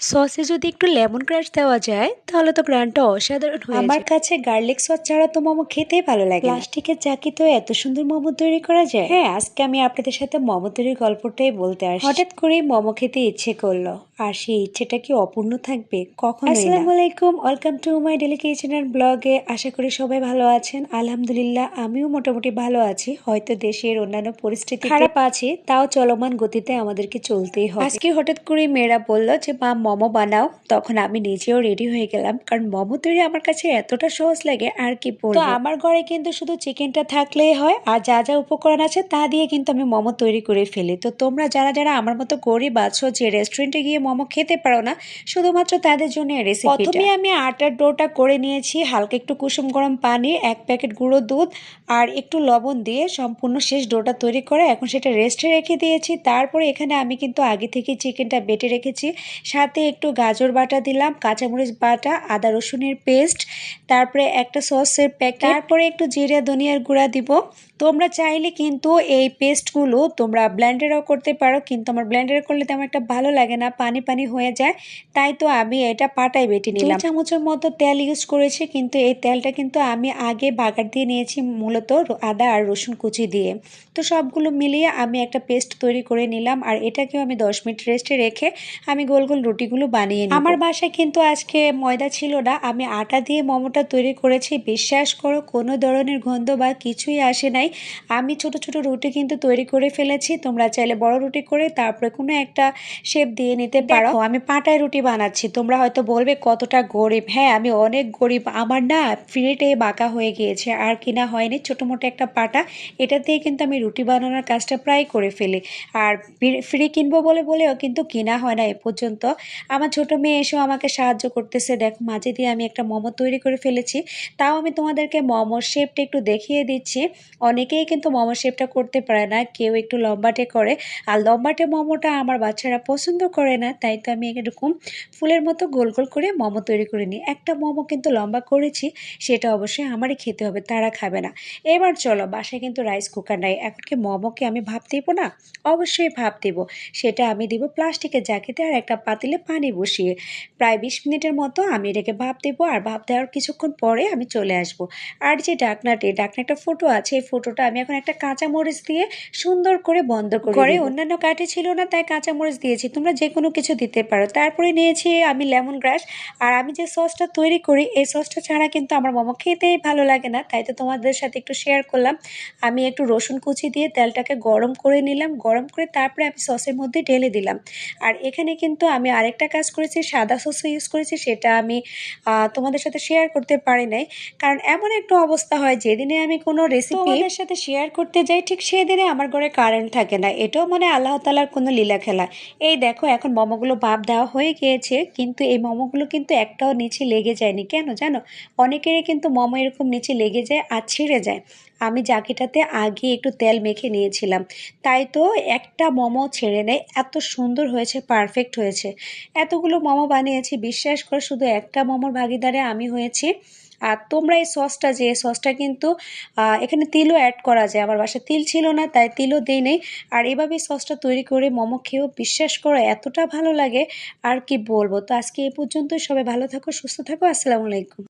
সসে যদি একটু lemon crush দেওয়া যায় তাহলে তো গ্রানটা অসাধারণ হয়ে আমার কাছে গার্লিক সস ছাড়া তো মোমো খেতেই ভালো লাগে প্লাস্টিকের চাকি তো এত সুন্দর মোমো তৈরি করা যায়? হ্যাঁ আজকে আমি আপনাদের সাথে মোমো তৈরির গল্পটাই বলতে আসি হঠাৎ করে মোমো খেতে ইচ্ছে করল আর সেই ইচ্ছেটা কি অপূর্ণ থাকবে কখন আসসালামু আলাইকুম welcome to my daily kitchen and ব্লগে আশা করি সবাই ভালো আছেন। আলহামদুলিল্লাহ আমিও মোটামুটি ভালো আছি। হয়তো দেশের অন্যান্য পরিস্থিতি খারাপ আছে তাও চলমান গতিতে আমাদেরকে চলতেই হয় আজকে হঠাৎ করে মেয়েরা বলল যে মা মোমো বানাও তখন আমি নিজেও রেডি হয়ে গেলাম। কারণ মোমো তৈরি আমার কাছে এতটা সহজ লাগে আর কি বলব? তো আমার ঘরে কিন্তু শুধু চিকেনটা থাকলেই হয় আর যা যা উপকরণ আছে তা দিয়ে কিন্তু আমি মোমো তৈরি করে ফেলি। তো তোমরা যারা যারা আমার মতো গরিব আছো যে রেস্টুরেন্টে গিয়ে মোমো খেতে পারো না শুধুমাত্র তাদের জন্য রেসিপি প্রথমে আমি আটার ডোটা করে নিয়েছি হালকা একটু কুসুম গরম পানি এক প্যাকেট গুঁড়ো দুধ আর একটু লবণ দিয়ে সম্পূর্ণ শেষ ডোটা তৈরি করে এখন সেটা রেস্টে রেখে দিয়েছি। তারপরে এখানে আমি কিন্তু আগে থেকে চিকেনটা বেটে রেখেছি সাথে একটু গাজর বাটা দিলাম কাঁচামরিচ বাটা আদা রসুনের পেস্ট তারপরে একটা সসের প্যাকেট তারপরে একটু জিরে ধনিয়ার গুঁড়া দিব। তোমরা চাইলে কিন্তু এই পেস্টগুলো তোমরা ব্লেন্ডারও করতে পারো কিন্তু আমার ব্লেন্ডার করলে তেমন একটা ভালো লাগে না পানি পানি হয়ে যায় তাই তো আমি এটা পাটায় বেটে নিলাম। চামচের মতো তেল ইউজ করেছি কিন্তু এই তেলটা কিন্তু আমি আগে বাগার দিয়ে নিয়েছি মূলত আদা আর রসুন কুচি দিয়ে। তো সবগুলো মিলিয়ে আমি একটা পেস্ট তৈরি করে নিলাম আর এটাকেও আমি দশ মিনিট রেস্টে রেখে আমি গোল গোল রুটিগুলো বানিয়ে নিই আমার বাসায় কিন্তু আজকে ময়দা ছিল না আমি আটা দিয়ে মোমোটা তৈরি করেছি। বিশ্বাস করো কোনো ধরনের গন্ধ বা কিছুই আসে নাই। আমি ছোট ছোট রুটি কিন্তু তৈরি করে ফেলেছি তোমরা চাইলে বড় রুটি করে তারপরে কোনো একটা শেপ দিয়ে নিতে পারো। আমি পাটায় রুটি বানাচ্ছি তোমরা হয়তো বলবে কতটা গরিব। হ্যাঁ আমি অনেক গরিব আমার না ফ্রিটে বাঁকা হয়ে গিয়েছে আর কিনা হয়নি ছোটো মোটো একটা পাটা। এটা দিয়ে কিন্তু আমি রুটি বানানোর কাজটা প্রায় করে ফেলি। আর ফ্রি কিনবো বলে বলেও কিন্তু কিনা হয় না এ পর্যন্ত। আমার ছোট মেয়ে এসেও আমাকে সাহায্য করতেছে, দেখো মাঝে দিয়ে আমি একটা মোমো তৈরি করে ফেলেছি, তাও আমি তোমাদেরকে মোমোর শেপটা একটু দেখিয়ে দিচ্ছি। অনেকেই কিন্তু মোমো শেপটা করতে পারে না, কেউ একটু লম্বাটে করে। আর লম্বাটে মোমোটা আমার বাচ্চারা পছন্দ করে না, তাই তো আমি এরকম ফুলের মতো গোল গোল করে মোমো তৈরি করে নিই। একটা মোমো কিন্তু লম্বা করেছি, সেটা অবশ্যই আমারই খেতে হবে, তারা খাবে না। এবার চলো, বাসায় কিন্তু রাইস কুকার নাই, এখন কি মোমোকে আমি ভাব দিব না? অবশ্যই ভাব দিব, সেটা আমি দিব প্লাস্টিকের জাকিতে আর একটা পাতিলে পানি বসিয়ে প্রায় বিশ মিনিটের মতো আমি এটাকে ভাব দেবো আর ভাব দেওয়ার কিছুক্ষণ পরে আমি চলে আসব। আর যে ডাকনাটি ডাকনা একটা ফোটো আছে এই ফোটোটা আমি এখন একটা কাঁচা মরিচ দিয়ে সুন্দর করে বন্ধ করে ঘরে অন্যান্য কাঠে ছিল না তাই কাঁচা মরিচ দিয়েছি। তোমরা যে কোনো কিছু দিতে পারো। তারপরে নিয়েছি আমি লেমন গ্রাস। আর আমি যে সসটা তৈরি করি এই সসটা ছাড়া কিন্তু আমার মোমো খেতেই ভালো লাগে না। তাই তো তোমাদের সাথে একটু শেয়ার করলাম। আমি একটু রসুন কুচি দিয়ে তেলটাকে গরম করে নিলাম। গরম করে তারপরে আমি সসের মধ্যে ঢেলে দিলাম। আর এখানে কিন্তু আমি আরেকটা কাজ করেছি, সাদা সস ইউজ করেছি, সেটা আমি তোমাদের সাথে শেয়ার করতে পারি নাই। কারণ এমন একটা অবস্থা হয়, যেদিনে আমি কোনো রেসিপি তোমাদের সাথে শেয়ার করতে যাই, ঠিক সেদিনে আমার ঘরে কারেন্ট থাকে না। এটাও মানে আল্লাহ তালার কোনো লীলা খেলা। এই দেখো, এখন মোমোগুলো ভাপ দেওয়া হয়ে গিয়েছে, কিন্তু এই মোমোগুলো কিন্তু একটাও নিচে লেগে যায়নি। কেন জানো? অনেকেরই কিন্তু মোমো এরকম নিচে লেগে যায় আর ছিঁড়ে যায়। আমি জাকিটাতে আগে একটু তেল মেখে নিয়েছিলাম। তাই তো একটা মোমো ছেড়ে নেয়, এত সুন্দর হয়েছে পারফেক্ট হয়েছে। এতগুলো মোমো বানিয়েছি, বিশ্বাস করে, শুধু একটা মোমোর ভাগিদারে আমি হয়েছি। আর তোমরা এই সসটা যে সসটা কিন্তু এখানে তিলও অ্যাড করা যায়। আমার বাসায় তিল ছিল না, তাই তিলও দিই নেই। আর এভাবেই সসটা তৈরি করে মোমো খেয়েও বিশ্বাস করো, এতটা ভালো লাগে। আর কি বলব? তো আজকে এ পর্যন্তই। সবাই ভালো থাকো, সুস্থ থাকো। আসসালামু আলাইকুম।